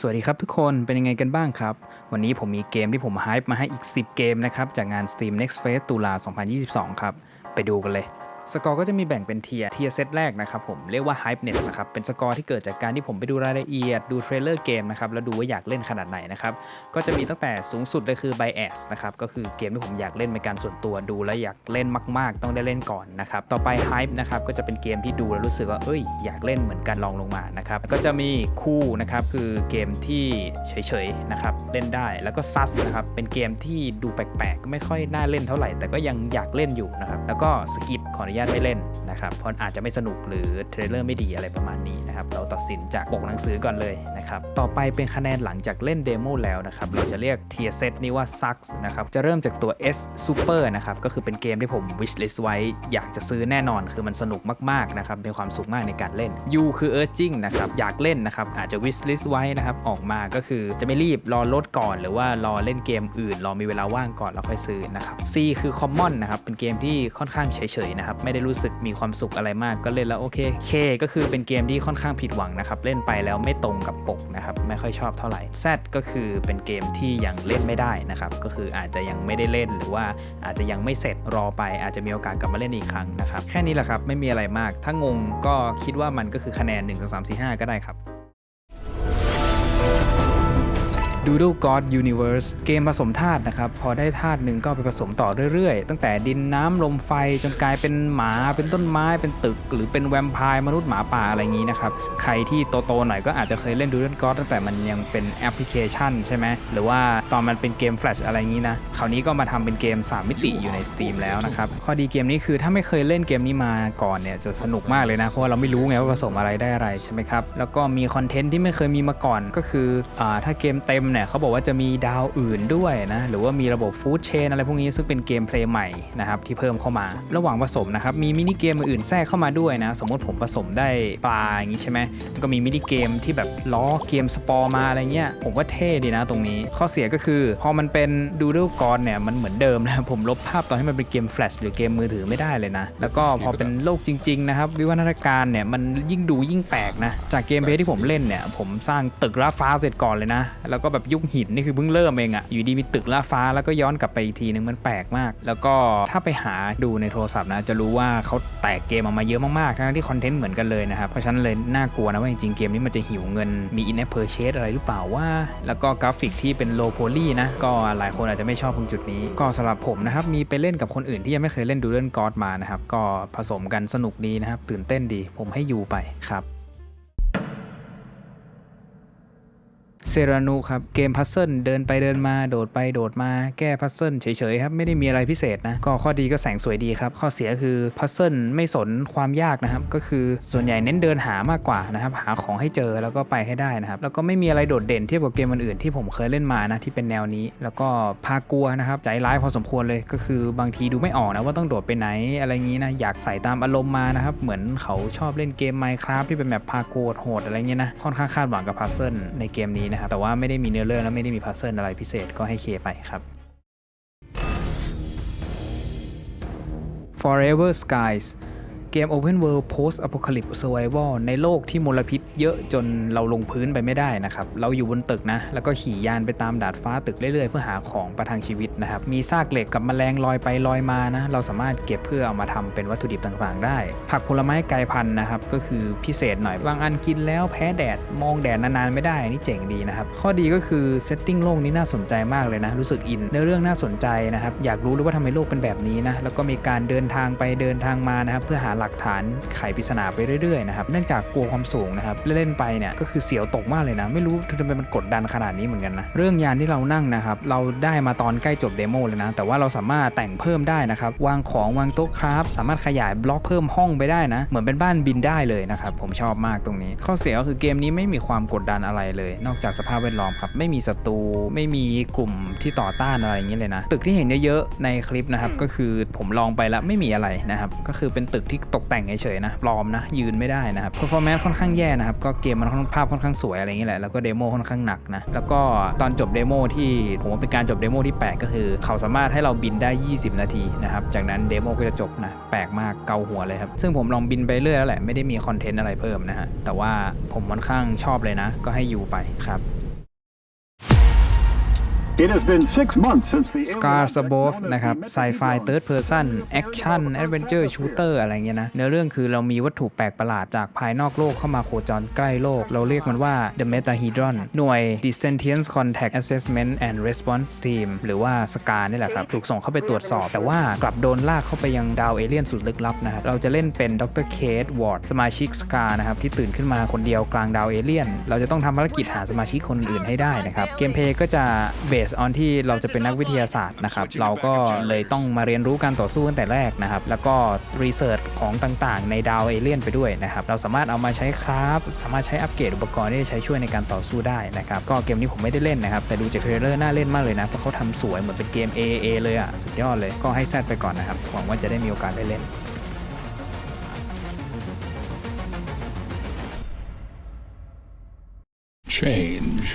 สวัสดีครับทุกคนเป็นยังไงกันบ้างครับ วันนี้ผมมีเกมที่ผมไฮป์มาให้อีก 10 เกมนะครับ จากงาน Steam Next Fest ตุลา 2022 ครับ ไปดูกันเลย สกอร์ก็จะมีแบ่งเป็นเทียร์เทียร์เซตแรกนะครับผมเรียกว่า Hypeness นะครับเป็นสกอร์ที่เกิดจากการที่ผมไปดูรายละเอียดดูเทรลเลอร์เกมนะครับแล้วดูว่าอยากเล่นขนาดไหนนะครับก็จะมีตั้งแต่สูงสุดเลยคือ Bias นะครับก็คือเกมที่ผมอยากเล่นเป็นการส่วนตัวดูแล้วอยากเล่นมาก ๆ ต้องได้เล่นก่อนนะครับต่อไป Hype นะครับก็จะเป็นเกมที่ดูแล้วรู้สึกว่าเอ้ยอยากเล่นเหมือนกันลองลงมานะครับก็จะมีคู่นะครับคือเกมที่เฉยๆนะครับเล่นได้แล้วก็ซัสนะครับเป็นเกมที่ดูแปลกๆไม่ค่อยน่าเล่นเท่าไหร่ แต่ก็ยังอยากเล่นอยู่นะครับแล้วก็สกิปขออนุญาตไม่เล่นนะครับเพราะอาจจะไม่สนุกหรือเทรลเลอร์ไม่ดีอะไรประมาณนี้นะครับเราตัดสินจากปกหนังสือก่อนเลยนะครับต่อไปเป็นคะแนนหลังจากเล่นเดโมแล้วนะครับเราจะเรียกเทียเซตนี้ว่า Sucks นะครับจะเริ่มจากตัว S Super นะครับก็คือเป็นเกมที่ผม wish list ไว้อยากจะซื้อแน่นอนคือมันสนุกมากๆนะครับเป็นความสุขมากในการเล่น U คือ urging นะครับอยากเล่นนะครับอาจจะ wish list ไว้นะครับออกมาก็คือจะไม่รีบรอลดถก่อน หรือว่ารอเล่นเกมอื่น รอมีเวลาว่างก่อนแล้วค่อยซื้อนะครับ C คือ common นะครับ เป็นเกมที่ค่อนข้างเฉยๆนะครับ ไม่ได้รู้สึกมีความสุขอะไรมากก็เล่นแล้วโอเค K ก็คือเป็นเกมที่ค่อนข้างผิดหวังนะครับ เล่นไปแล้วไม่ตรงกับปกนะครับ ไม่ค่อยชอบเท่าไหร่ Z ก็คือเป็นเกมที่ยังเล่นไม่ได้นะครับ ก็คืออาจจะยังไม่ได้เล่นหรือว่าอาจจะยังไม่เสร็จรอไป อาจจะมีโอกาสกลับมาเล่นอีกครั้งนะครับ แค่นี้แหละครับ ไม่มีอะไรมาก ถ้างงก็คิดว่ามันก็คือคะแนน1 2 3 4 5 ก็ได้ครับ Doodle God Universe เกมผสมธาตุนะครับ พอได้ธาตุหนึ่งก็ไปผสมต่อเรื่อยๆ ตั้งแต่ดินน้ำลมไฟจนกลายเป็นหมาเป็นต้นไม้เป็นตึก หรือเป็นแวมไพร์มนุษย์หมาป่าอะไรอย่างนี้นะครับ ใครที่โตๆหน่อยก็อาจจะเคยเล่น Doodle God ตั้งแต่มันยังเป็นแอปพลิเคชันใช่ไหมหรือว่าตอนมันเป็นเกม Flash อะไรอย่างนี้นะคราวนี้ก็มาทำเป็นเกม 3 มิติอยู่ใน Steam แล้วนะครับข้อดีเกมนี้คือถ้าไม่เคยเล่นเกมนี้มาก่อนเนี่ยจะสนุกมากเลยนะเพราะว่าเราไม่รู้ไงว่าผสมอะไรได้อะไรใช่ไหมครับแล้วก็มีคอนเทนต์ที่ไม่เคยมีมาก่อนก็คืออถ้าเกมเต็มเนี่ยเขาบอกว่าจะมีดาวอื่นด้วยนะหรือว่ามีระบบฟู้ดเชนอะไรพวกนี้ซึ่งเป็นเกมเพลย์ใหม่นะครับที่เพิ่มเข้ามา ระหว่างผสมนะครับมีมินิเกมอื่นแทรกเข้ามาด้วยนะสมมติผมผสมได้ปลาอย่างนี้ใช่ไหมมันก็มีมินิเกมที่แบบล้อเกมสปอร์มาอะไรเงี้ยผมว่าเท่ดีนะตรงนี้ ข้อเสียก็คือ พอมันเป็นดูด e กอนเนี่ยมันเหมือนเดิมนะผมลบภาพตอนที่มันเป็นเกมแฟลชหรือเกมมือถือไม่ได้เลยนะแล้วก็พอเป็นโลกจริง ๆ นะครับ วิวัฒนาการเนี่ยมันยิ่งดูยิ่งแปลกนะจากเกมเพลย์ที่ผมเล่นเนี่ยผมสร้างตึกล่าฟ้าเสร็จก่อนเลยนะ แล้วก็แบบยุคหินนี่คือเพิ่งเริ่มเองอะอยู่ดีมีตึกล่าฟ้าแล้วก็ย้อนกลับไปอีกทีนึงมันแปลกมาก แล้วก็ถ้าไปหาดูในโทรศัพท์นะจะรู้ว่าเขาแตกเกมออกมาเยอะมากๆ ทั้งที่คอนเทนต์เหมือนกันเลยนะครับเพราะฉะนั้นเลยน่ากลัวนะว่าจริงๆเกมนี้มันจะหิวเงินมี in app purchase อะไรหรือเปล่าว่า แล้วก็กราฟิกที่เป็น low poly นะก็หลายคนอาจจะไม่ชอบตรงจุดนี้ ก็สำหรับผมนะครับมีไปเล่นกับคนอื่นที่ยังไม่เคยเล่น Doodle God มานะครับก็ผสมกันสนุกดีนะครับตื่นเต้นดี ผมให้ยูไปครับ เซรานุครับ เกมพัซเซิลเดินไปเดินมาโดดไปโดดมาแก้พัซเซิลเฉยๆครับ ไม่ได้มีอะไรพิเศษนะ ก็ข้อดีก็แสงสวยดีครับ ข้อเสียคือพัซเซิลไม่สนความยากนะครับ ก็คือส่วนใหญ่เน้นเดินหามากกว่านะครับ หาของให้เจอแล้วก็ไปให้ได้นะครับ แล้วก็ไม่มีอะไรโดดเด่นเทียบกับเกมอื่นๆที่ผมเคยเล่นมานะที่เป็นแนวนี้ แล้วก็พากลัวนะครับใจร้ายพอสมควรเลยก็คือบางทีดูไม่ออกนะว่าต้องโดดไปไหนอะไรงี้นะอยากใส่ตามอารมณ์มานะครับเหมือนเขาชอบเล่นเกม Minecraft ที่เป็นแบบพากลัวโหดอะไรเงี้ยนะค่อนข้างคาดหวังกับพัซเซิลในเกมนี้นะครับแต่ว่าไม่ได้มีเนื้อเรื่องและไม่ได้มีพัซเซิลอะไรพิเศษก็ให้เคไปครับ Forever Skies เกม Open World Post Apocalypse Survival ในโลกที่มลพิษเยอะจนเราลงพื้นไปไม่ได้นะครับ เราอยู่บนตึกนะ แล้วก็ขี่ยานไปตามดาดฟ้าตึกเรื่อยๆ เพื่อหาของประทังชีวิตนะครับ มีซากเหล็กกับแมลงลอยไปลอยมานะ เราสามารถเก็บเพื่อเอามาทำเป็นวัตถุดิบต่างๆ ได้ ผักผลไม้ไกลพันธุ์นะครับ ก็คือพิเศษหน่อย บางอันกินแล้วแพ้แดด มองแดดนานๆไม่ได้ นี่เจ๋งดีนะครับ ข้อดีก็คือเซตติ้งโลกนี้น่าสนใจมากเลยนะ รู้สึกอินเนื้อเรื่องน่าสนใจนะครับ อยากรู้เลยว่าทำไมโลกเป็นแบบนี้นะ แล้วก็มีการเดินทางไปเดินทางมานะครับ เพื่อหาหลักฐานไขปริศนาไปเรื่อยๆนะครับเนื่องจากกลัวความสูงนะครับเล่นไปเนี่ยก็คือเสียวตกมากเลยนะ ไม่รู้ทำไมมันกดดันขนาดนี้เหมือนกันนะเรื่องยานที่เรานั่งนะครับเราได้มาตอนใกล้จบเดโมเลยนะแต่ว่าเราสามารถแต่งเพิ่มได้นะครับวางของวางโต๊ะคราฟสามารถขยายบล็อกเพิ่มห้องไปได้นะ เหมือนเป็นบ้านบินได้เลยนะครับผมชอบมากตรงนี้ ข้อเสียก็คือเกมนี้ไม่มีความกดดันอะไรเลย นอกจากสภาพแวดล้อมครับไม่มีศัตรูไม่มีกลุ่มที่ต่อต้านอะไรอย่างนี้เลยนะ ตึกที่เห็นเยอะๆในคลิปนะครับก็คือผมลองไปแล้วไม่มีอะไรนะครับก็คือเป็นตึกที่ตกแต่งเฉยๆนะปลอมนะ ยืนไม่ได้นะครับ performance ค่อนข้างแย่นะครับ ก็เกมมันค่อนข้างภาพค่อนข้างสวยอะไรอย่างนี้แหละ แล้วก็เดโมค่อนข้างหนักนะ แล้วก็ตอนจบเดโมที่ผมว่าเป็นการจบเดโมที่แปลกก็คือ เขาสามารถให้เราบินได้ 20 นาทีนะครับ จากนั้นเดโมก็จะจบนะ แปลกมากเกาหัวเลยครับ ซึ่งผมลองบินไปเรื่อยแล้วแหละ ไม่ได้มีคอนเทนต์อะไรเพิ่มนะฮะ แต่ว่าผมค่อนข้างชอบเลยนะ ก็ให้อยู่ไปครับ alien Above abduction นะครับ of ไซไฟ third person action adventure shooter อะไรเงี้ยนะ เนื้อเรื่องคือเรามีวัตถุแปลกประหลาดจากภายนอกโลกเข้ามาโคจรใกล้โลก เราเรียกมันว่า The Metahedron หน่วย Descentience Contact Assessment and Response Team หรือว่า SCAR นี่แหละครับ ถูกส่งเข้าไปตรวจสอบ แต่ว่ากลับโดนลากเข้าไปยังดาวเอเลี่ยนสุดลึกลับนะครับ เราจะเล่นเป็นดรเคทวอร์ดสมาชิก SCAR นะครับ ที่ตื่นขึ้นมาคนเดียวกลางดาวเอเลี่ยน เราจะต้องทำภารกิจหาสมาชิกคนอื่นให้ได้นะครับ เกมเพลย์ก็จะเบสออนที่เราจะเป็นนักวิทยาศาสตร์นะครับ เราก็เลยต้องมาเรียนรู้การต่อสู้ตั้งแต่แรกนะครับ แล้วก็รีเสิร์ชของต่างๆ ในดาวเอเลี่ยนไปด้วยนะครับ เราสามารถเอามาใช้คราฟสามารถใช้อัปเกรดอุปกรณ์ที่จะใช้ช่วยในการต่อสู้ได้นะครับ ก็เกมนี้ผมไม่ได้เล่นนะครับ แต่ดูจากเทรลเลอร์น่าเล่นมากเลยนะ เพราะเขาทำสวยเหมือนเป็นเกม AA เลยอะ สุดยอดเลย ก็ให้แซดไปก่อนนะครับ หวังว่าจะได้มีโอกาสได้เล่น change.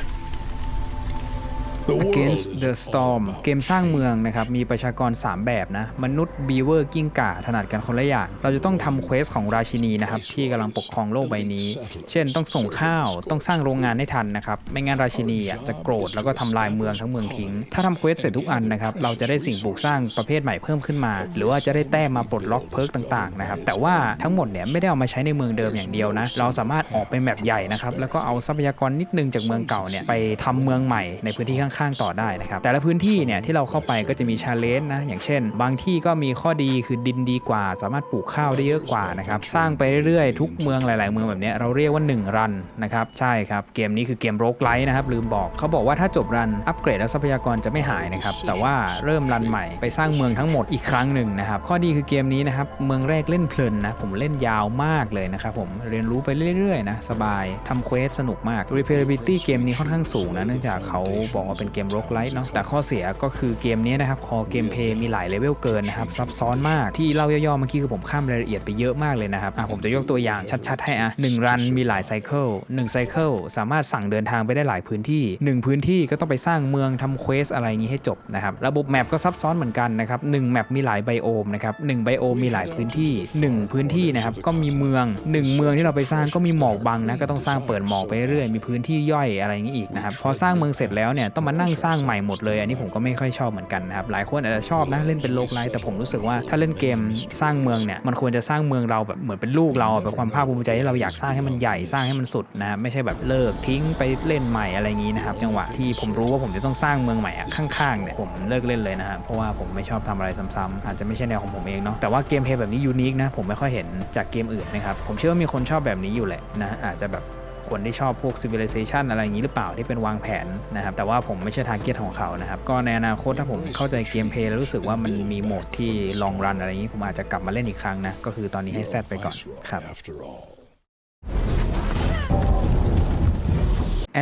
The Against the Storm เกมสร้างเมืองนะครับ มีประชากร 3 แบบนะ มนุษย์บีเวอร์กิ้งก่าถนัดกันคนละอย่าง เราจะต้องทำเควสของราชินีนะครับ ที่กำลังปกครองโลกใบนี้ เช่นต้องส่งข้าวต้องสร้างโรงงานให้ทันนะครับ ไม่งั้นราชินีอะจะโกรธแล้วก็ทำลายเมืองทั้งเมืองทิ้ง ถ้าทำเควสเสร็จทุกอันนะครับ เราจะได้สิ่งปลูกสร้างประเภทใหม่เพิ่มขึ้นมา หรือว่าจะได้แต้มมาปลดล็อกเพิร์กต่างๆนะครับแต่ว่าทั้งหมดเนี่ยไม่ได้เอามาใช้ในเมืองเดิมอย่างเดียวนะเราสามารถออกไปแมปใหญ่นะครับแล้วก็เอาทรัพยากรนิดนึงจากเมืองเก่าเนี่ยไปทำเมืองใหม่ในพื้นที่ข้างๆต่อได้นะครับแต่ละพื้นที่เนี่ยที่เราเข้าไปก็จะมีชาเลนจ์นะอย่างเช่น บางที่ก็มีข้อดีคือดินดีกว่า สามารถปลูกข้าวได้เยอะกว่านะครับสร้างไปเรื่อยๆ ทุกเมืองหลาย ๆ เมืองแบบนี้เราเรียกว่า 1 รันนะครับใช่ครับเกมนี้คือเกมโรกไลท์นะครับลืมบอกเขาบอกว่าถ้าจบรันอัปเกรดและทรัพยากรจะไม่หายนะครับแต่ว่าเริ่มรันใหม่ไปสร้างเมืองทั้งหมดอีกครั้งหนึ่งนะครับข้อดีคือเกมนี้นะครับเมืองแรกเล่นเพลินนะผมเล่นยาวมากเลยนะครับผมเรียนรู้ไปเรื่อยๆนะสบายทำเควสสนุกมาก replayability เกมนี้ค่อนข้างสูงนะเนื่องจากเขาบอกว่าเป็นเกมโรกไลท์เนาะแต่ข้อเสียก็คือเกมนี้นะครับคอเกมเพย์มีหลายเลเวลเกินนะครับซับซ้อนมากที่เล่าย่อๆเมื่อกี้คือผมข้ามรายละเอียดไปเยอะมากเลยนะครับอะผมจะยกตัวอย่างชัดๆให้อะหนึ่งรันมีหลายไซเคิลหนึ่งไซเคิลสามารถสั่งเดินทางไปได้หลายพื้นที่หนึ่งพื้นที่ก็ต้องไปสร้างเมืองทำเควสอะไรอย่างนี้ให้จบนะครับระบบแมปก็ซับซ้อนเหมือนกันนะครับหนึ่งแมปมีหลายไบโอมนะครับหนึ่งไบโอมมีหลายพื้นที่หนึ่งพื้นที่นะครับก็มีเมืองหนึ่งเมืองที่เราไปสร้างก็มีหมอกบังนะก็ต้องสร้างเปิดหมอกไปเรื่อยมีพื้นที่ย่อยอะไรอย่างนี้อีกนะครับพอสร้างเมืองเสร็จแล้วเนี่ยต้องมานั่งสร้างใหม่หมดเลยอันนี้ผมก็ไม่ค่อยชอบเหมือนกันนะครับหลายคนอาจจะชอบนะเล่นเป็นโลกไลท์แต่ผมรู้สึกว่าถ้าเล่นเกมสร้างเมืองเนี่ยมันควรจะสร้างเมืองเราแบบเหมือนเป็นลูกเราอะเป็นความภาคภูมิใจที่เราอยากสร้างให้มันใหญ่สร้างให้มันสุดนะไม่ใช่แบบเลิกทิ้งไปเล่นใหม่อะไรอย่างนี้นะครับจังหวะที่ผมรู้ว่าผมจะต้องสร้างเมืองใหม่อะข้างๆเนี่ยผมเลิกเล่นเลยนะครับเพราะว่าผมไม่ชอบทำอะไรซ้ำๆอาจจะไม่ใช่แนวของผมเองเนาะแต่ว่าเกมเพลย์แบบนี้ยูนิคนะผมไม่ค่อยเห็นจากเกมอื่นนะครับผมเชื่อว่ามีคนชอบแบบนี้อยู่แหละนะอาจจะแบบ คนที่ชอบพวก civilization อะไรอย่างนี้หรือเปล่าที่เป็นวางแผนนะครับแต่ว่าผมไม่ใช่ทาร์เก็ตของเขานะครับก็ในอนาคตถ้าผมเข้าใจเกมเพลย์แล้วรู้สึกว่ามันมีโหมดที่ลองรันอะไรอย่างนี้ ผมอาจจะกลับมาเล่นอีกครั้งนะก็คือตอนนี้ให้แซดไปก่อนครับ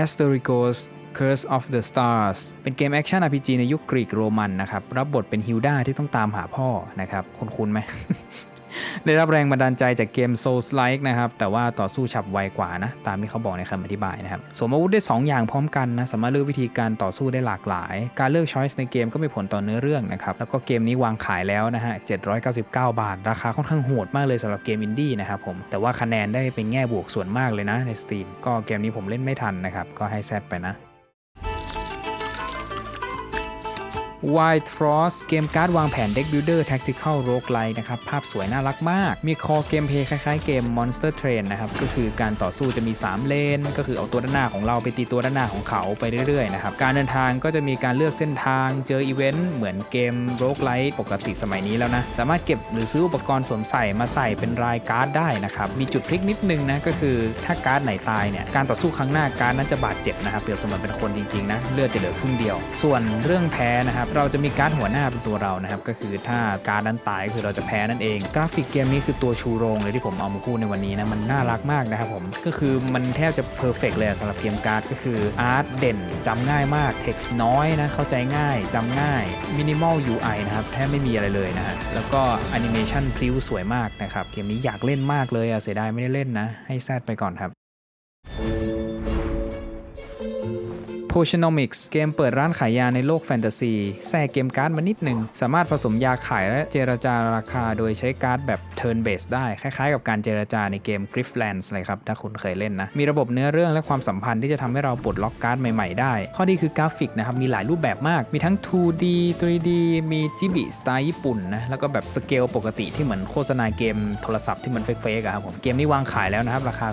Asterigos Curse of the Stars เป็นเกมแอคชั่น RPG ในยุคกรีกโรมันนะครับ รับบทเป็นฮิลดาที่ต้องตามหาพ่อนะครับ คุ้นๆไหม ได้รับแรงบันดาลใจจากเกม Souls Like นะครับ แต่ว่าต่อสู้ฉับไวกว่านะ ตามที่เขาบอกในคำอธิบายนะครับ สวมอาวุธได้ 2 อย่างพร้อมกันนะ สามารถเลือกวิธีการต่อสู้ได้หลากหลาย การเลือกช้อยส์ในเกมก็มีผลต่อเนื้อเรื่องนะครับ แล้วก็เกมนี้วางขายแล้วนะฮะ 799 บาท ราคาค่อนข้างโหดมากเลยสำหรับเกมอินดี้นะครับผม แต่ว่าคะแนนได้เป็นแง่บวกส่วนมากเลยนะใน Steam ก็เกมนี้ผมเล่นไม่ทันนะครับ ก็ให้แซดไปนะ White Frost เกมการ์ดวางแผน Deck Builder Tactical Roguelike นะครับ ภาพสวยน่ารักมาก มีคอเกมเพย์คล้ายๆเกม Monster Train นะครับ ก็คือการต่อสู้จะมี 3 เลน ก็คือเอาตัวด้านหน้าของเราไปตีตัวด้านหน้าของเขาไปเรื่อยๆนะครับ การเดินทางก็จะมีการเลือกเส้นทาง เจออีเวนต์เหมือนเกม Roguelike ปกติสมัยนี้แล้วนะ สามารถเก็บหรือซื้ออุปกรณ์สวมใส่มาใส่เป็นรายการ์ดได้นะครับ มีจุดพลิกนิดนึงนะ ก็คือถ้าการ์ดไหนตายเนี่ย การต่อสู้ครั้งหน้าการ์ดนั้นจะบาดเจ็บนะครับ เปรียบเสมือนเป็นคนจริงๆนะ เลือดจะเหลือครึ่งเดียว ส่วนเรื่องแพ้นะครับเราจะมีการ์ดหัวหน้าเป็นตัวเรานะครับ ก็คือถ้าการ์ดนั้นตายก็คือเราจะแพ้นั่นเอง กราฟิกเกมนี้คือตัวชูโรงเลยที่ผมเอามาพูดในวันนี้นะ มันน่ารักมากนะครับผม ก็คือมันแทบจะเพอร์เฟกเลยสำหรับเกมการ์ดก็คืออาร์ตเด่นจำง่ายมากเท็กซ์น้อยนะเข้าใจง่ายจำง่ายมินิมอล UI นะครับแทบไม่มีอะไรเลยนะฮะแล้วก็แอนิเมชันพริ้วสวยมากนะครับเกมนี้อยากเล่นมากเลยอะเสียดายไม่ได้เล่นนะ ให้แซดไปก่อนครับ Potionomics เกมเปิดร้านขายยาในโลกแฟนตาซีแทรกเกมการ์ดมานิดหนึ่ง สามารถผสมยาขายและเจรจาราคาโดยใช้การ์ดแบบ turn base ได้ คล้ายๆกับการเจรจาในเกม Griftlands เลยครับ ถ้าคุณเคยเล่นนะ มีระบบเนื้อเรื่องและความสัมพันธ์ที่จะทำให้เราปลดล็อกการ์ดใหม่ๆได้ ข้อดีคือกราฟิกนะครับ มีหลายรูปแบบมาก มีทั้ง 2D 3D มีจิบิสไตล์ญี่ปุ่นนะ แล้วก็แบบสเกลปกติที่เหมือนโฆษณาเกมโทรศัพท์ที่มันเฟกๆอะครับผม เกมนี้วางขายแล้วนะครับราคา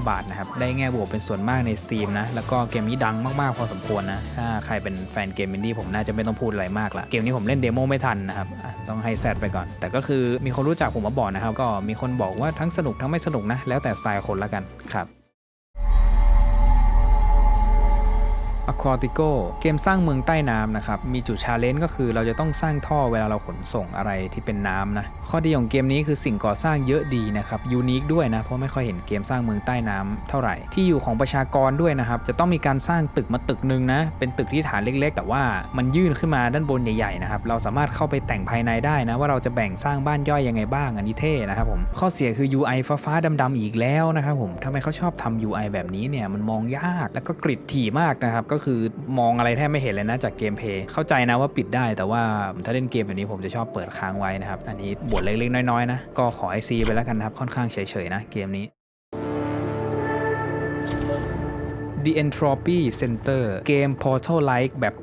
319 บาทนะครับ ได้แง่บวกเป็นส่วนมากใน Steam นะ แล้วก็เกมนี้ดังมากๆพอสมควรนะ ถ้าใครเป็นแฟนเกมอินดี้ผมน่าจะไม่ต้องพูดอะไรมากละเกมนี้ผมเล่นเดโมไม่ทันนะครับ ต้องให้แซดไปก่อน แต่ก็คือมีคนรู้จักผมมาบอกนะครับ ก็มีคนบอกว่าทั้งสนุกทั้งไม่สนุกนะ แล้วแต่สไตล์คนละกันครับ Aquatico เกมสร้างเมืองใต้น้ำนะครับ มีจุดชาเลนจ์ก็คือเราจะต้องสร้างท่อเวลาเราขนส่งอะไรที่เป็นน้ำนะ ข้อดีของเกมนี้คือสิ่งก่อสร้างเยอะดีนะครับ ยูนิคด้วยนะ เพราะไม่ค่อยเห็นเกมสร้างเมืองใต้น้ำเท่าไหร่ ที่อยู่ของประชากรด้วยนะครับ จะต้องมีการสร้างตึกมาตึกหนึ่งนะ เป็นตึกที่ฐานเล็ก ๆ แต่ว่ามันยื่นขึ้นมาด้านบนใหญ่ๆนะครับ เราสามารถเข้าไปแต่งภายในได้นะ ว่าเราจะแบ่งสร้างบ้านย่อยยังไงบ้างอันนี้เท่นะครับผม ข้อเสียคือ UI ฟ้าๆดำๆอีกแล้วนะครับผมทำไมเขาชอบทำ UI แบบนี้เนี่ยมันมองยากแล้วก็กริดถี่มากนะครับก็คือมองอะไรแทบไม่เห็นเลยนะจากเกมเพย์เข้าใจนะว่าปิดได้แต่ว่าถ้าเล่นเกมแบบนี้ผมจะชอบเปิดค้างไว้นะครับ อันนี้บทเล็กๆน้อยๆนะก็ขอไอซีไปแล้วกันนะครับค่อนข้างเฉยๆนะเกมนี้ The Entropy Center เกม Portal Like แบบ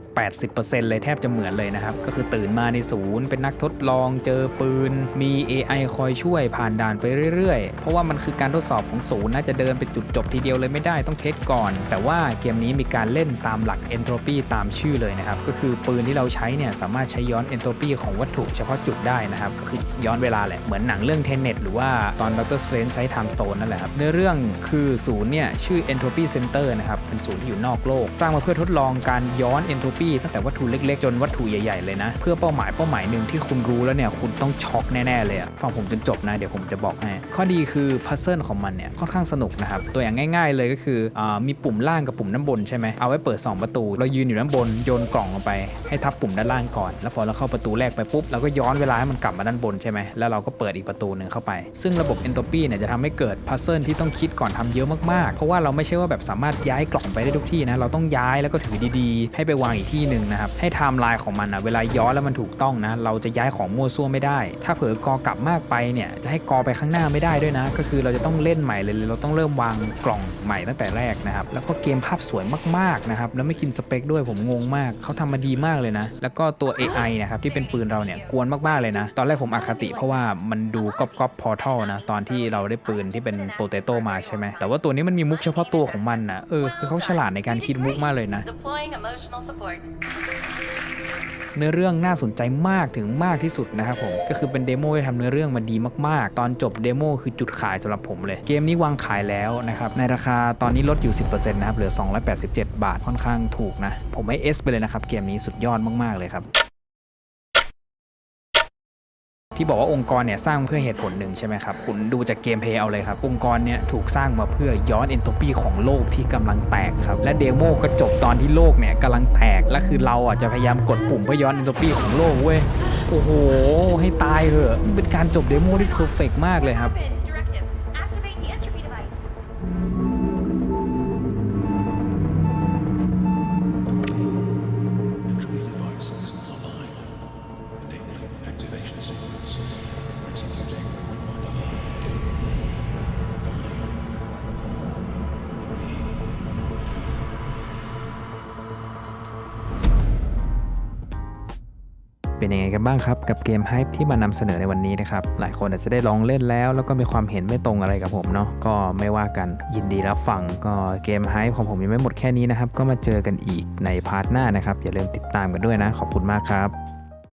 80%เลยแทบจะเหมือนเลยนะครับ ก็คือตื่นมาในศูนย์ เป็นนักทดลองเจอปืน มี AI คอยช่วยผ่านด่านไปเรื่อยๆ เพราะว่ามันคือการทดสอบของศูนย์น่าจะเดินไปจุดจบทีเดียวเลยไม่ได้ต้องเทสก่อน แต่ว่าเกมนี้มีการเล่นตามหลัก Entropy ตามชื่อเลยนะครับ ก็คือปืนที่เราใช้เนี่ยสามารถใช้ย้อน Entropy ของวัตถุเฉพาะจุดได้นะครับ ก็คือย้อนเวลาแหละเหมือนหนังเรื่อง Tenet หรือว่าตอน Doctor Strange ใช้ Time Stone นั่นแหละครับเนื้อเรื่องคือศูนย์เนี่ยชื่อ Entropy Center นะครับเป็นศูนย์ที่อยู่นอกโลก สร้างมาเพื่อทดลองการย้อน Entropy ตั้งแต่วัตถุเล็กๆ จนวัตถุใหญ่ๆเลยนะ เพื่อเป้าหมายเป้าหมายหนึ่งที่คุณรู้แล้วเนี่ยคุณต้องช็อกแน่ๆเลยอะฟังผมจนจบนะเดี๋ยวผมจะบอกให้ข้อดีคือพัซเซิลของมันเนี่ยค่อนข้างสนุกนะครับตัวอย่างง่ายๆเลยก็คืออมีปุ่มล่างกับปุ่มด้านบนใช่ไหมเอาไว้เปิด 2 ประตู เรายืนอยู่ด้านบนโยนกล่องลงไปให้ทับปุ่มด้านล่างก่อน แล้วพอเราเข้าประตูแรกไปปุ๊บเราก็ย้อนเวลาให้มันกลับมาด้านบนใช่ไหมแล้วเราก็เปิดอีกประตูหนึ่งเข้าไป ซึ่งระบบ Entropy เนี่ยจะทำให้เกิดพัซเซิลที่ต้องคิดก่อนทำเยอะมากๆ เพราะว่าเราไม่ใช่ว่าแบบสามารถย้ายกล่องไปได้ทุกที่นะเราต้องย้ายแล้วก็ถือดีๆ ให้ไปวางอีกที่หนึ่งนะครับให้ไทม์ไลน์ของมันนะเวลาย้อนแล้วมันถูกต้องนะ เราจะย้ายของมั่วซั่วไม่ได้ ถ้าเผลอกอกลับมากไปเนี่ยจะให้กอไปข้างหน้าไม่ได้ด้วยนะ ก็คือเราจะต้องเล่นใหม่เลยเราต้องเริ่มวางกล่องใหม่ตั้งแต่แรกนะครับแล้วก็เกมภาพสวยมากๆนะครับแล้วไม่กินสเปคด้วยผมงงมากเขาทำมาดีมากเลยนะ แล้วก็ตัว AI นะครับที่เป็นปืนเราเนี่ยกวนมากๆเลยนะ ตอนแรกผมอคติเพราะว่ามันดูก๊อปก๊อปพอร์ทัลนะตอนที่เราได้ปืนที่เป็นโปเตโต้มาใช่ไหมแต่ว่าตัวนี้มันมีมุกเฉพาะตัวของมันนะเออคือเขาฉลาดในการคิดมุกมากเลยนะ Deploying emotional support. เนื้อเรื่องน่าสนใจมากถึงมากที่สุดนะครับผม ก็คือเป็นเดโมที่ทำเนื้อเรื่องมาดีมากๆ ตอนจบเดโมคือจุดขายสำหรับผมเลย เกมนี้วางขายแล้วนะครับ ในราคาตอนนี้ลดอยู่ 10%นะครับ เหลือ 287 บาทค่อนข้างถูกนะ ผมให้ S ไปเลยนะครับ เกมนี้สุดยอดมากๆเลยครับ ที่บอกว่าองค์กรเนี่ยสร้างเพื่อเหตุผลหนึ่งใช่ไหมครับคุณดูจากเกมเพย์เอาเลยครับ องค์กรเนี่ยถูกสร้างมาเพื่อย้อนเอนโทรปีของโลกที่กำลังแตกครับ และเดโมก็จบตอนที่โลกเนี่ยกำลังแตก และคือเราอะจะพยายามกดปุ่มเพื่อย้อนเอนโทรปีของโลกเว้ยโอ้โห ให้ตายเหอะมันเป็นการจบเดโมที่เพอร์เฟกมากเลยครับ เป็นยังไงกันบ้างครับกับเกม Hype ที่มานำเสนอในวันนี้นะครับ หลายคนอาจจะได้ลองเล่นแล้ว แล้วก็มีความเห็นไม่ตรงอะไรกับผมเนาะก็ไม่ว่ากันยินดีรับฟังก็เกม Hype ของผมยังไม่หมดแค่นี้นะครับ ก็มาเจอกันอีกในพาร์ทหน้านะครับ อย่าลืมติดตามกันด้วยนะ ขอบคุณมากครับ